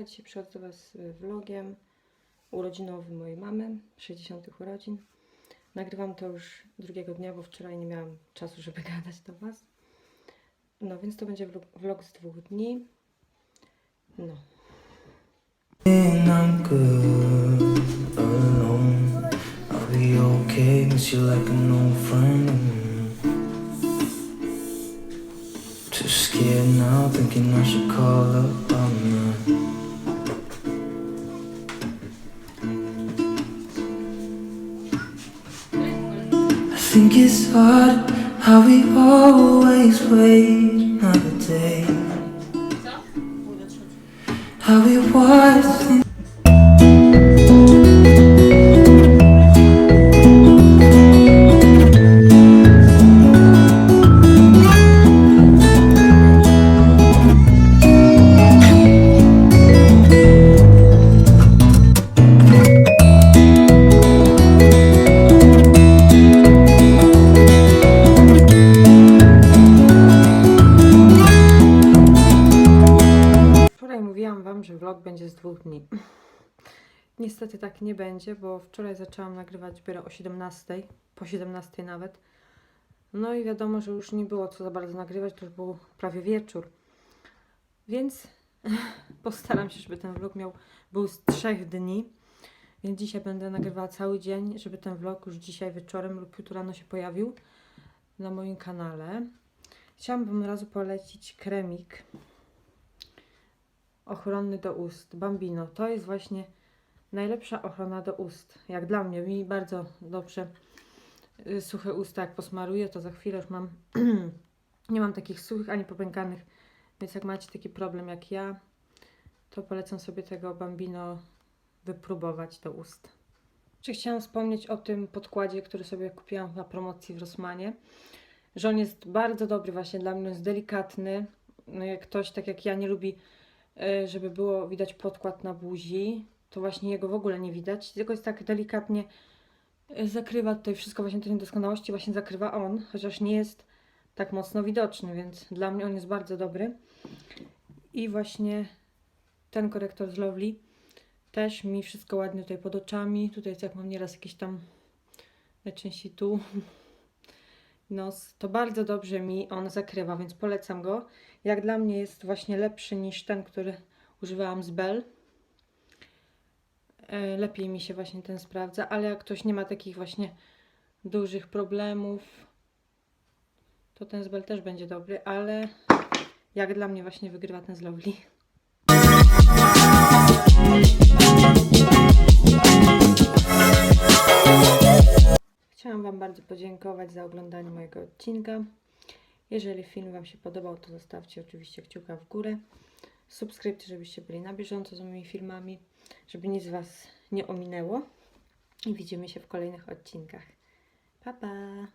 Monika, dzisiaj przychodzę do Was z vlogiem urodzinowym mojej mamy, 60 urodzin. Nagrywam to już drugiego dnia, bo wczoraj nie miałam czasu, żeby gadać do Was. No więc to będzie vlog, z dwóch dni. No. Too scared now, thinking I should call up on. Think it's hard how we always wait another day. How we watch Wam, że vlog będzie z dwóch dni. Niestety tak nie będzie, bo wczoraj zaczęłam nagrywać dopiero o 17, po 17 nawet. No i wiadomo, że już nie było co za bardzo nagrywać, to już był prawie wieczór. Więc postaram się, żeby ten vlog miał, był z trzech dni. Więc dzisiaj będę nagrywała cały dzień, żeby ten vlog już dzisiaj wieczorem lub jutro rano się pojawił na moim kanale. Chciałam od razu polecić kremik ochronny do ust. Bambino. To jest właśnie najlepsza ochrona do ust. Jak dla mnie. Mi bardzo dobrze y, suche usta jak posmaruję, to za chwilę już mam nie mam takich suchych ani popękanych. Więc jak macie taki problem jak ja, to polecam sobie tego Bambino wypróbować do ust. Czy chciałam wspomnieć o tym podkładzie, który sobie kupiłam na promocji w Rossmanie, że on jest bardzo dobry właśnie dla mnie, jest delikatny. No ktoś, tak jak ja, nie lubi żeby było widać podkład na buzi, to właśnie jego w ogóle nie widać, tylko jest tak delikatnie e, zakrywa tutaj wszystko, właśnie te niedoskonałości właśnie zakrywa on, chociaż nie jest tak mocno widoczny, więc dla mnie on jest bardzo dobry. I właśnie ten korektor z Lovely też mi wszystko ładnie tutaj pod oczami, tutaj jak mam nieraz jakieś tam najczęściej tu nos, to bardzo dobrze mi on zakrywa, więc polecam go. Jak dla mnie jest właśnie lepszy niż ten, który używałam z Bell. E, Lepiej mi się właśnie ten sprawdza, ale jak ktoś nie ma takich właśnie dużych problemów, to ten z Bell też będzie dobry, ale jak dla mnie właśnie wygrywa ten z Lovely. Wam bardzo podziękować za oglądanie mojego odcinka. Jeżeli film Wam się podobał, to zostawcie oczywiście kciuka w górę. Subskrypcję, żebyście byli na bieżąco z moimi filmami, żeby nic Was nie ominęło. I widzimy się w kolejnych odcinkach. Pa, pa!